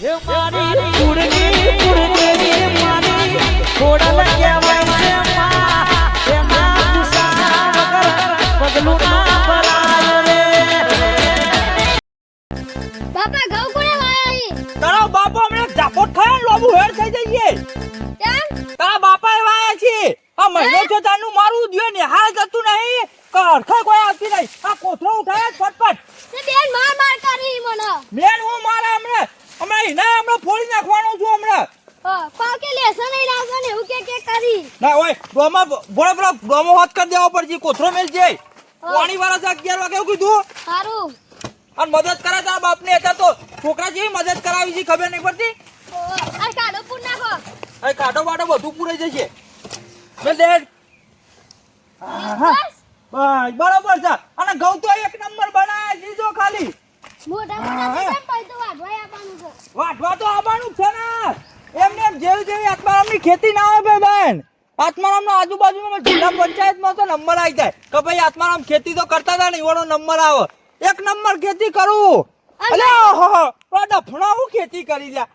એ મારી કુળની કુળદેવી મારી ખોડલ કહેવાય છે એના ગુસ્સા વગર પગલું ના ભરાય રે. બાપા ઘઉં કોણે વાયા અહીં? તારો હમણાં ઝાપટ ખાય લોબુ હેડ થઈ જઈએ કેમ? તારા બાપા એ વાયા છે આ મહિનો છે તારનું મારું દ્યો ને હાલ જતું નહીં કડખા કોઈ આવતી નહીં આ કોથળો ઉઠાય જ ફટફટ તે બેન માર માર કરી મને મેન હું મારા હમણાં હમણાં હિના હમણાં ફોડી નાખવાનો છું હમણાં હા, પાવ કે લેસન નહીં લાવતો ને એવું કે કે કરી ના ઓય ડોમા બોલે બોલે ડોમો હોત કરી દેવા પડશે કોથરો મેલ છે. પાણી વાળા છે અગિયાર વાગે કીધું. સારું. અને મદદ કરે તારા બાપને અત્યારે તો છોકરા જેવી મદદ કરાવી છે ખબર નહીં પડતી. કાઢો પૂર નાખો. બધું પૂરાઈ જશે મેં દે. બસ. બસ બરોબર છે. અને ઘઉં તો એક નંબર બનાયા દીધો ખાલી. મોટા મોટા છે. વાટવા તો આવવાનું છે ને. એમને એમ જેવી જેવી ની ખેતી ના આવે ભાઈ બેન આત્મારામનો આજુબાજુનો જિલ્લા પંચાયતમાં તો નંબર આવી જાય. કે ભાઈ આત્મારામ ખેતી તો કરતા હતા ને એવાનો નંબર આવે. એક નંબર ખેતી કરું! અલે ઓહો ડફણો હું ખેતી કરી લ્યા?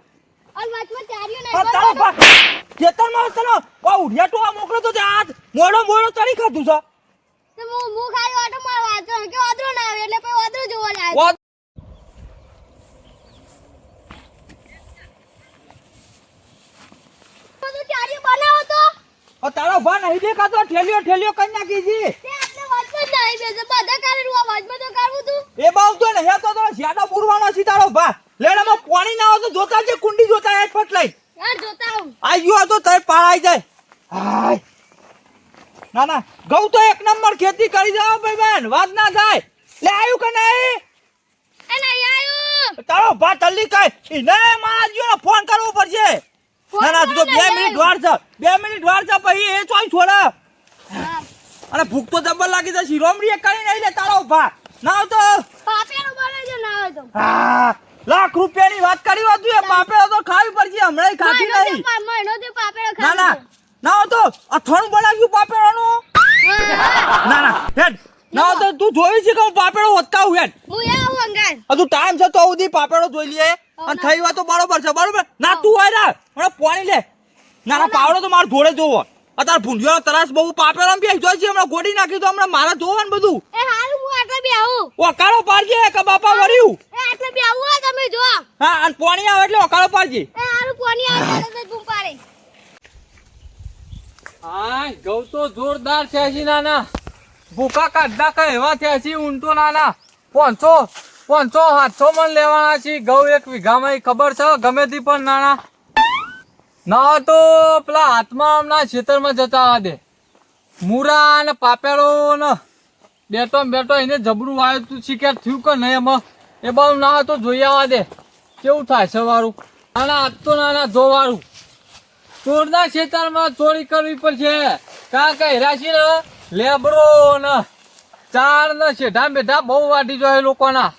આ ઉડિયા મોકલો તો તે મોડો મોડો ચડી ખાધું છે. હું હું ખાલી મારવા કે વાદળો ના આવે એટલે પછી જોવા જાય બનાવો તો. આ તારો ભા નહીં દેખાતો ઠેલિયો ઠેલિયો કરી નાખી જ એ બાવ તો નહીં તો તો જ્યાદા પૂરવાનો છે તારો ભા લેડામાં પાણી ના આવે તો જોતા છે કુંડી જોતા એક ફટ લઈ. યાર જોતા હું આ તો તય પાળાઈ જાય. હાય. ના ના ગૌ તો એક નંબર ખેતી કરી જાવ ભાઈ બેન વાત ના થાય. લે આવ્યું કે નહીં? એ નહીં આયું. તારો ભા તલ્લી કઈ ને મારા જીઓને ફોન કરવો પડશે. ના ના તું તો બે મિનિટ વાર છે બે મિનિટ વાર છે પછી એ ચોઈ છોડે. અને ભૂખ તો જબર લાગી જશે. રોમડી કરી નહીં લે તારો ભા ના તો બને છે ના હોય તો. હા. લાખ રૂપિયાની વાત કરી હોત એ પાપેડો તો ખાવી પડશે. હમણાં ખાધી નહીં. મહિનો થી પાપેરું ના ના. ના તો અથાણું બનાવ્યું પાપેડાનું? ના ના. હેડ. ના તો તું જોઈ છે કે પાપેડો હોતકા હોય એ આવું ટાઈમ છે તો સુધી પાપેડો જોઈ લે અને થઈ હોય તો બરોબર છે બરોબર? ના તું હોય ના મને પાણી લે. ના ના પાવડો તો મારે જોડે જોવો. અત્યારે ભૂંડિયો તરાસ બહુ પાપેડો બે જોઈ છે હમણાં ગોડી નાખી તો હમણાં મારે ને બધું. એ હારું હું આટલે બી આવું. ઓકાળો પાડજે કે બાપા વર્યું એ આટલે બી આવું તમે જો. હા અને પાણી આવે એટલે ઓકાળો પાડજે. એ હારું કોની આવે તરત બૂમ પાડે. હા ગૌ તો જોરદાર છે હજી નાના. ભૂકા કાઢતા કઈ એવા થયા છે ઊંટો નાના? પાંચસો પાંચસો, સાતસો પણ લેવાના છે ઘઉં એક વીઘામાં ખબર છે? ગમે તે પણ નાના ના તો પેલા હાથમાં હમણાં ખેતરમાં જતા દે. મૂરા ને પાપેડો ને બેટો બેટો એને જબરું આવ્યું તું કે થયું કે નહીં એમાં? એ બાજુ ના તો જોઈ આવવા દે. કેવું થાય છે વારું? નાના આજ તો નાના જોવાળું. ચોરના ખેતરમાં ચોરી કરવી પડશે. કાં કહી રાશી ને? લેબરો ને. ચાર ને શેઢા બેઢા બહુ વાટી જોઈએ લોકોના.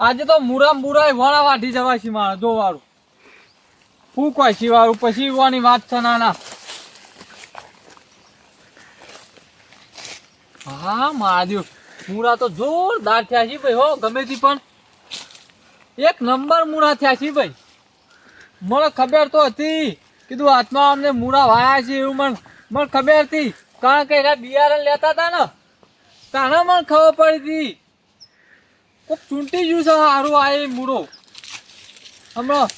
આજે તો મુરા મુરા વાળા વાટી જવા છે મારે જોવાળું. શું છે વાળું પછી વાની વાત છે નાના. હા, મહાદેવ. મુરા તો જોરદાર થયા છે ભાઈ, હો, ગમે તે પણ. એક નંબર મુરા થયા છે ભાઈ. મને ખબર તો હતી. કીધું, હાથમાં અમને મૂળા વાયા છે એવું મને મને ખબર હતી. કારણ કે એના બિયારણ લેતા હતા ને તાને મને ખબર પડી હતી. કોક ચૂંટી ગયું છે સારું આ એ મૂળો. હમણાં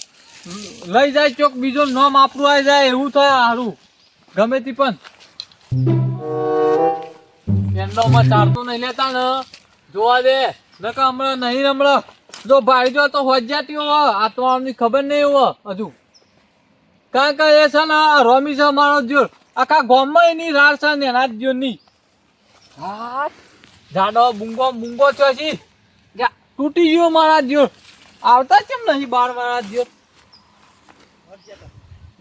લઈ જાય ચોક, બીજો નામ આપણું આવી જાય, એવું થાય સારું ગમે તે પણ. એન્ડોમાં ચારતો નહીં લેતા ને, જોવા દે. નકા હમણાં નહીં હમણાં. જો ભાઈ જો તો હોજાતી હો આ તો આમની ખબર નહીં હો હજુ. કારણ કે એ છે ને રોમી છે મારો જોર. આખા ગામમાં એની રાર છે ને એના જ હા. જાડો બુંગો બુંગો છો છી. તૂટી ગયો મારા જોર આવતા કેમ નહીં બાર મારા જોર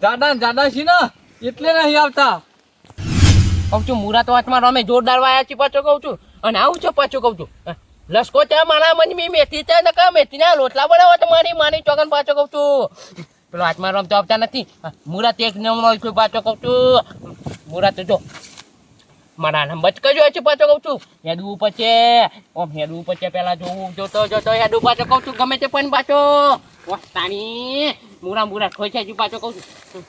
જાડા જાડા છી ને એટલે નહીં આવતા. કહું છું મુરા તો હાથમાં રમે જોરદાર વાયા છે પાછો કહું છું. અને આવું છે પાછો કહું છું. લશ્કો લસકો છે મારા મન મેથી છે ને મેથી ના લોટલા બનાવો તો મારી માની ચોકન પાછો કહું છું. પેલો હાથમાં રમતો આવતા નથી. મુરા તે નંબર છું, પાછો કહું છું. મુરા તો જો. મારા નંબર કજો છે, પાછો કહું છું. હેડવું પછી ઓમ હેડવું પછી પેલા જોવું, જોતો જોતો હેડવું પાછો કહું છું. ગમે તે પણ પાછો. વસ્તાની મુરા મુરા, ખોઈ છે પાછો કહું છું.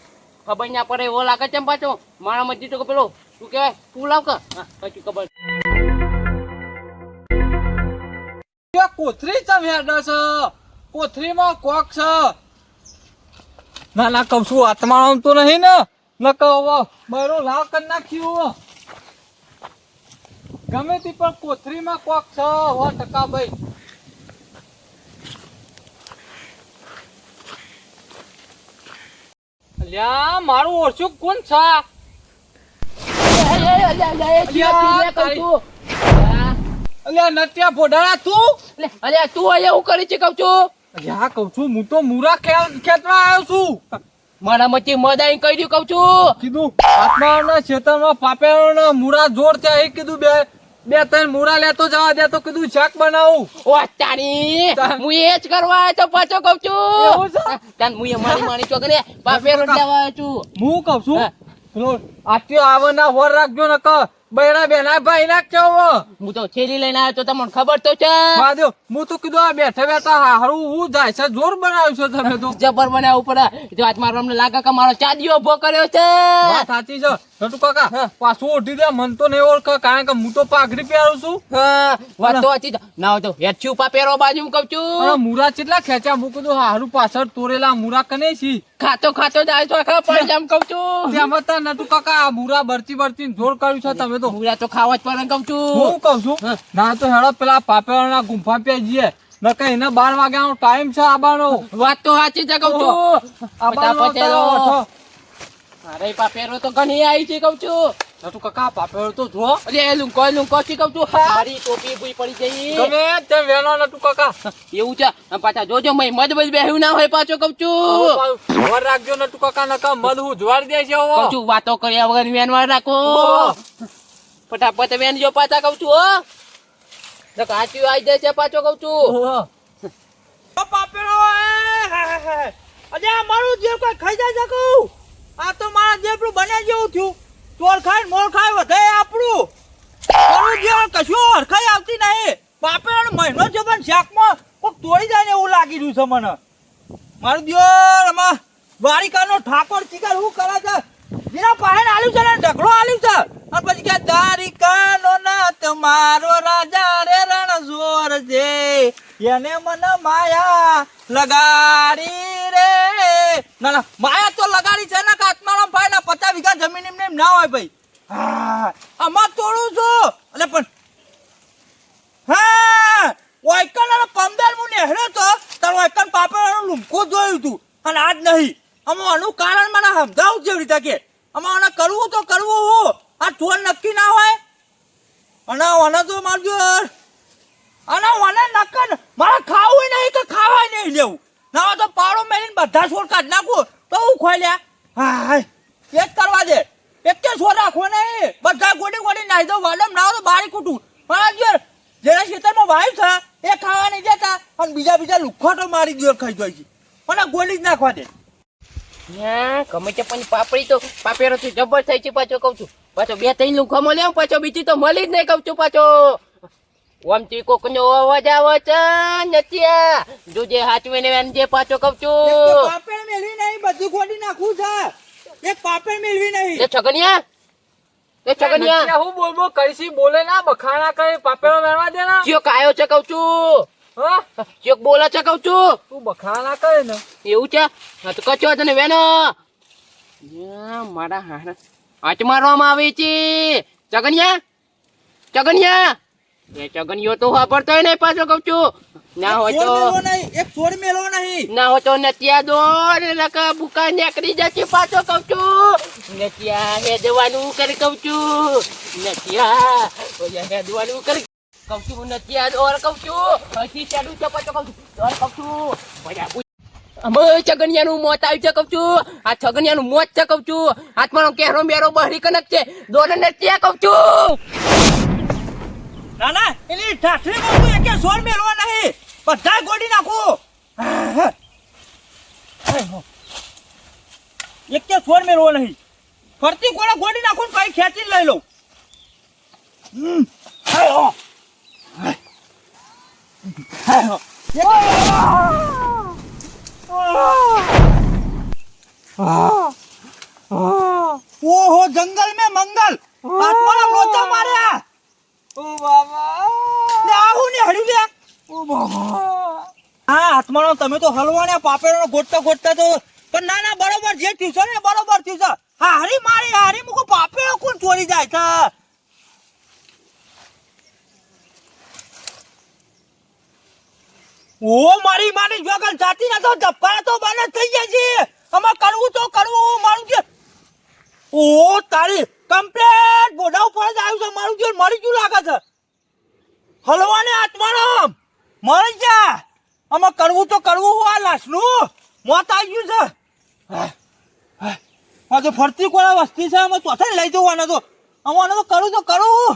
ખબર ના પડે, એવો લાગે છે પાછો. મારા મજી તો પેલો, શું કહેવાય? તું લાવ કે? પછી ખબર. કોથરી ચમ હેડે કોથરીમાં કોક છે? ના ના કઉ છું આત્મા તો નહીં ને. ન કહો બરો લાવ કરી નાખ્યું ગમે તે પણ કોથરીમાં કોક છ હો ટકા ભાઈ. અલ્યા મારું ઓછું કોણ છ? અલ્યા નટિયા ભોડાડા તું? અલ્યા તું અહીંયા હું કરી છે કહું છું? અલ્યા કઉ છું હું તો મુરા ખે- આવ્યો છું. મારા મચી મદાઈ કહી દઉં કઉ છું. કીધું આત્માઓના ખેતરમાં પાપેરોના મુરા જોર ત્યાં એ કીધું બે બે ત્રણ મુરા લેતો જવા દે તો કીધું શાક બનાવું. ઓ તાન. હું એ જ કરવા આવ્યો તો પાછો કઉ છું. છે? તાન હું એ મારી મારી ચોકને પાપેરો લેવા આવ્યો છું. હું કઉ છું હા. આટલો આવવાના વર રાખજો ને બૈરા બેના ભાઈ ના કેવો? હું તો છેલી લઈને આવ્યો તો તમને ખબર તો છે. મહાદેવ હું તો કીધું આ બેઠા બેઠા હારું હું જાય છે જોર બનાવ્યું છે તમે તો. જબર બનાવવું પડે જો આજ મારો અમને લાગે કે મારો ચાદીઓ ભો કર્યો છે. વાત સાચી છે. છોટુ કાકા પાછું ઓઢી દે મન તો નહીં ઓળખ કારણ કે હું તો પાઘડી પહેરું છું. વાત તો સાચી ના તો હેઠી ઉપા પહેરો બાજુ હું કઉ છું મૂરા કેટલા ખેંચ્યા? હું કીધું હારું પાછળ તોરેલા મૂરા કને છી? ખાતો ખાતો જાય તો ખબર પડે એમ કઉ છું. તેમાં હતા નટુ કાકા મુરા મૂરા બરતી બરતી જોર કર્યું છે તમે તો મુરા તો ખાવા જ પડે કહું છું. હું કઉ છું? ના તો હેડો પેલા પાપેવાળાના ગુંફા પે જઈએ. નકર એને બાર વાગ્યાનો ટાઈમ છે આબાનો. વાત તો સાચી છે કહું છું. આબાનો અરે પાપેરો તો ઘણી આવી છે કહું છું. નટુ કાકા પાપેવાળો તો જો અરે લુંકો લુંકો થી કહું છું. મારી ટોપી ભૂઈ પડી જઈ ગમે તેમ વેનો નટુ કાકા. એવું છે. પાછા જોજો મય મદ બધ બેહ્યું ના હોય પાછો કહું છું. વર રાખજો નટુ કાકા નકા હું જોવાડી દે છે કહું છું વાતો કર્યા વગર વેનવાર રાખો. ફટાફટ બેન જો પાછા કહું છું હો. તો કાચું આવી જાય છે પાછો કહું છું. ઓ પાપેડો અરે મારું જીવ કોઈ ખાઈ જાય શકું આ તો મારા જેવડું બને જેવું થયું. ચોર ખાય મોર ખાય વધે આપણું. મારું જીવ કશું હરખાઈ આવતી નહીં. પાપેડો મહિનો છે પણ શાકમાં કોક તોડી જાય ને એવું લાગી રહ્યું છે મને. મારું દિયોર આમાં દ્વારિકાનો ઠાકોર ચિકાર હું કરે છે? જેના પાસે આલ્યું છે ને ઢગલો આલ્યું છે. પછી કે દ્વારિકાનો નાથ મારો રાજા રે રણ જોર જે. એને મને માયા લગાડી રે. ના ના, માયા તો લગાડી છે ને કાતમારામ ભાઈ ના પચાસ વીઘા જમીન એમને એમ ના હોય ભાઈ. હા, આમાં તોડું છું એટલે પણ, હા વાયકન અને પમદાર હું નેહળ્યો તો, તાર વાયકન પાપડાનું લુમકો જોયું તું. અને આજ નહીં. આમાં આનું કારણ મને સમજાવું જેવી રીતે કે? આમાં કરવું તો કરવું હું. આ નક્કી ના હોય? અને વને તો મારજો અને મને નક્કર મારે ખાવું નહીં કે ખાવાય નહીં લેવું. ના હોય તો પાડો મેળીને બધા છોડ કાઢ નાખું. તો હું ખોલ્યા હા એ જ કરવા દે. એક કે છોડ રાખવો નહીં. બધા ગોડી ગોડી નાહી દો. વાડમ ના તો બારી કૂટું મારા જો જેના ખેતરમાં વાયુ છે, એ ખાવા નહીં દેતા. અને બીજા બીજા લુખોટો મારી દો ખાઈ જાય છે. મને ગોળી જ નાખવા દે. હા ગમે છે પણ પાપડી તો પાપેરો થી જબર થઈ છે પાછો કઉ છું. પાછો બે ત્રણ લુખો મળ્યો પાછો બીજી તો મળી જ નહીં કઉ છું પાછો. ઓમથી કોક નો અવાજ આવે છે નતિયા જોજે હાચવીને વેન જે પાછો કઉ છું. પાપડ મેળવી નહીં બધું ખોટી નાખું છે. એક પાપડ મેળવી નહીં. એ છગનિયા. એ છગનિયા. હું બોલ બોલ કરીશી બોલે ના બખાણા કરે પાપેરો મેળવા દે ના. કાયો છે કઉ છું. હા. બોલા છે કઉ છું. તું બખાણા કરે ને. એવું છે? હા તો કચો તને વેનો. મારા હારા. હાચ મારવામાં આવે છે. ચગનિયા? ચગનિયા? એ ચગનિયો તો વાપરતો નહીં પાછો કઉ છું. ના હોય તો એક છોડ મેલો નહીં. ના હોય તો નતિયા દો ને લકા ભૂકા નીકળી જશે પાછો કઉ છું. નતિયા હેદવાનું કરી કહું છું. ઓયા હેદવાનું કરી કહું છું નતિયા દોર કહું છું. હજી ચાલુ છે પાછો કહું છું. દોર કહું છું પૂછ. અમે છગનિયાનું મોત આવ્યું છે કહું છું. આ છગનિયાનું મોત છે કહું છું. હાથમાં કેરો મેરો, બહરી કનક છે. દોર નતિયા કહું છું. ના ના એની ઠાઠરી માં એક છોડ મેળવો નહીં. બધા ગોડી નાખું. એક છોડ મેળવો નહીં. ફરતી ગોળા ગોડી નાખું ને કઈ ખેંચીને લઈ લઉં. હમ. હો. ઓહો, જંગલ મે મંગલ. આત્મારામ લોચા માર્યા. ઓ બાબા આવું ને હળી લે. ઓ બાબા હા આત્મારામ તમે તો હલવાને પાપેરો ગોટતા ગોટતા તો પણ ના ના, બરોબર જે થયું છે ને, બરોબર થયું છે. હરી મારી, હારી મુકો પાપે કોણ ચોરી જાય છે? ઓ મારી માની જોગન જાતી ના તો ધપ્પા તો બને થઈ જાય છે. આમાં કરવું તો કરવું મારું જે ઓ તારી કમ્પ્લેટ બોડા ઉપર જ આવ્યું છે, મારું જે મરી ગયું લાગે છે. હલવાને આત્માનો. મરી જા. આમાં કરવું તો કરવું હું આ લાશનું. મોત આવી ગયું છે. તો ફરતી કોળા વસ્તી છે અમે ચોથે લઈ જવાના તો. અમારે તો કરું તો કરું.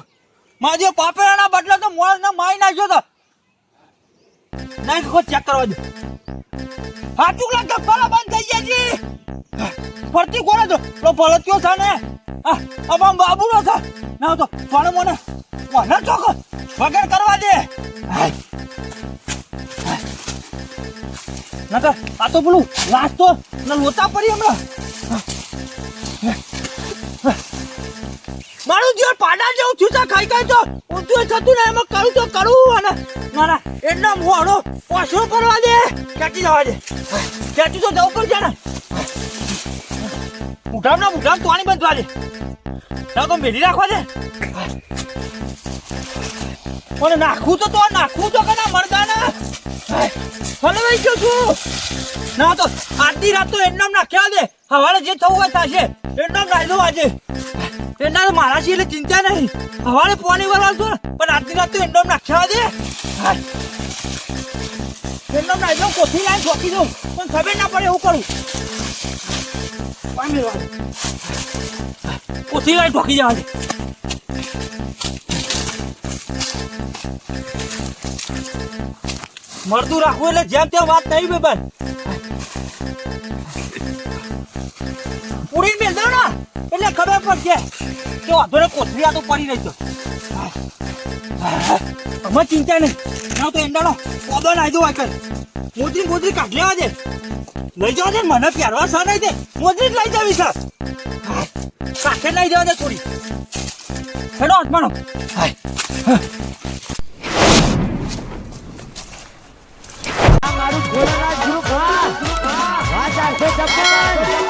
મારા જે પાપેરાના બદલે તો મોળ ને મારી નાખ્યો તો. નહીં ખો ચેક કરવા દે. હા ચૂકલા ધબ્બાલા બંધ થઈ ગયા જી? ફરતી કોને તો. તો કયો છે ને? આ બાબુ નો છે ના તો ફળ મને મને ચોક વગર કરવા દે. નકર આ તો પેલું લાશ તો ને લોચા પડી હમણાં. મારું જીવન પાડા જેવું થયું ખાઈ ખાઈ તો. ઊંચું થતું ને, એમાં કરું તો કરું અને ના ના એમના મોડો ઓછો કરવા દે? ક્યાંથી જવા દે? ક્યાંથી તો જવું પડશે ને? ઉઠામ ના ઉઠામ તોણી બંધવા દે. ના તો મેલી રાખવા દે. પણ નાખવું તો તો નાખવું તો કે ના મળતા ને હલવાઈ છું. ના, તો આટલી રાત તો એમનામ નાખ્યા દે હવારે જે થવું હોય થશે એમનામ નાખી આજે. એના મારા છે એટલે ચિંતા નહીં. હવારે પોની વાર પણ આટલી રાત તો એમનામ નાખ્યા દે નાખી દઉં કોઠી લાઈન ઠોકી દઉં. પણ ખબર ના પડે એવું કરું. પામી. કોઠી લાઈન ઠોકી જવા દે મળતું રાખવું એટલે જેમ તેમ વાત નહીં બે ભાઈ પૂરી મેલ દો ને. એટલે ખબર પડશે. કે વાંધો ને કોથળી તો પડી રહી છે અમે ચિંતા નહીં. ના તો એંડાનો કોદો નાઈ દો આગળ. મોદરી મોદરી કાઢ લેવા દે. લઈ જવા દે મને પહેરવા સર નહીં દે. મોજરી જ લઈ જવી, સર. કાઠે લઈ જવા દે થોડી. હેડો હાથમાનો મારું ભોળાનાથ ગ્રુપ હા હા ચારસો છપ્પન